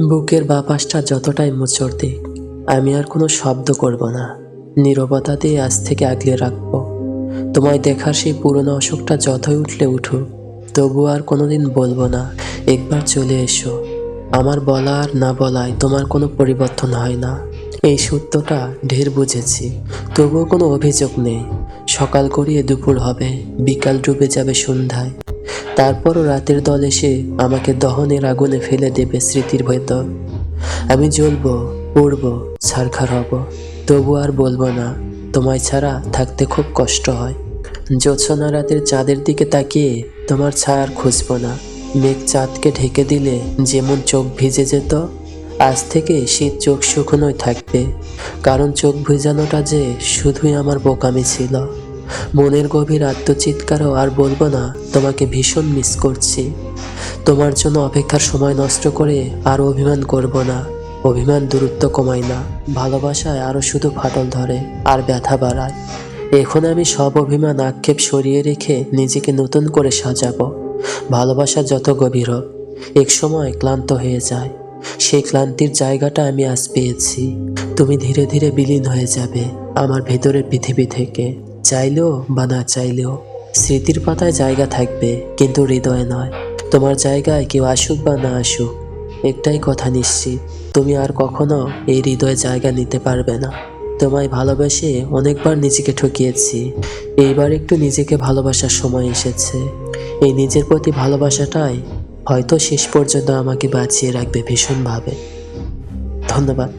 বুকের বাপাসটা যতটাই মোচড় দিক আমি আর কোনো শব্দ করব না। নীরবতা দিয়ে আজ থেকে আগলে রাখব। তোমায় দেখার সেই পুরনো অসুখটা যতই উঠলে উঠুক, তবু আর কোনোদিন বলব না, একবার চলে এসো। আমার বলা আর না বলায় তোমার কোনো পরিবর্তন হয় না। এই সত্যটা ঢের বুঝেছি, তবুও কোনো অভিযোগ নেই। সকাল করিয়ে দুপুর হবে, বিকাল ডুবে যাবে সন্ধ্যায়। তারপরও রাতের দল এসে আমাকে দহনের আগুনে ফেলে দেবে স্মৃতির ভেতর। আমি জ্বলবো, উড়বো, ছারখার হব। তবু আর বলব না, তোমায় ছাড়া থাকতে খুব কষ্ট হয়। জ্যোৎস্না রাতের চাঁদের দিকে তাকিয়ে তোমার ছায়ার খুঁজবো না। মেঘ চাঁদকে ঢেকে দিলে যেমন চোখ ভিজে যেত, আজ থেকে শীত চোখ শুকনোই থাকবে। কারণ চোখ ভিজানোটা যে শুধুই আমার বোকামি ছিল। মনের গভীর আত্মচিৎকারও আর বলব না, তোমাকে ভীষণ মিস করছি। তোমার জন্য অপেক্ষার সময় নষ্ট করে আর অভিমান করব না। অভিমান দূরত্ব কমায় না। ভালোবাসায় আরও শুধু ফাটল ধরে আর ব্যথা বাড়ায়। এখন আমি সব অভিমান আক্ষেপ সরিয়ে রেখে নিজেকে নতুন করে সাজাবো। ভালোবাসা যত গভীর হোক, এক সময় ক্লান্ত হয়ে যায়। সেই ক্লান্তির জায়গাটা আমি আজ পেয়েছি। তুমি ধীরে ধীরে বিলীন হয়ে যাবে আমার ভেতরের পৃথিবী থেকে। চাইলেও বা না চাইলেও স্মৃতির পাতায় জায়গা থাকবে, কিন্তু হৃদয়ে নয়। তোমার জায়গায় কেউ আসুক বা না আসুক, একটাই কথা নিশ্চিত। তুমি আর কখনো এই হৃদয়ে জায়গা নিতে পারবে না। তোমায় ভালোবেসে অনেকবার নিজেকে ঠকিয়েছি। এইবার একটু নিজেকে ভালোবাসার সময় এসেছে। এই নিজের প্রতি ভালোবাসাটাই হয়তো শেষ পর্যন্ত আমাকে বাঁচিয়ে রাখবে ভীষণভাবে। ধন্যবাদ।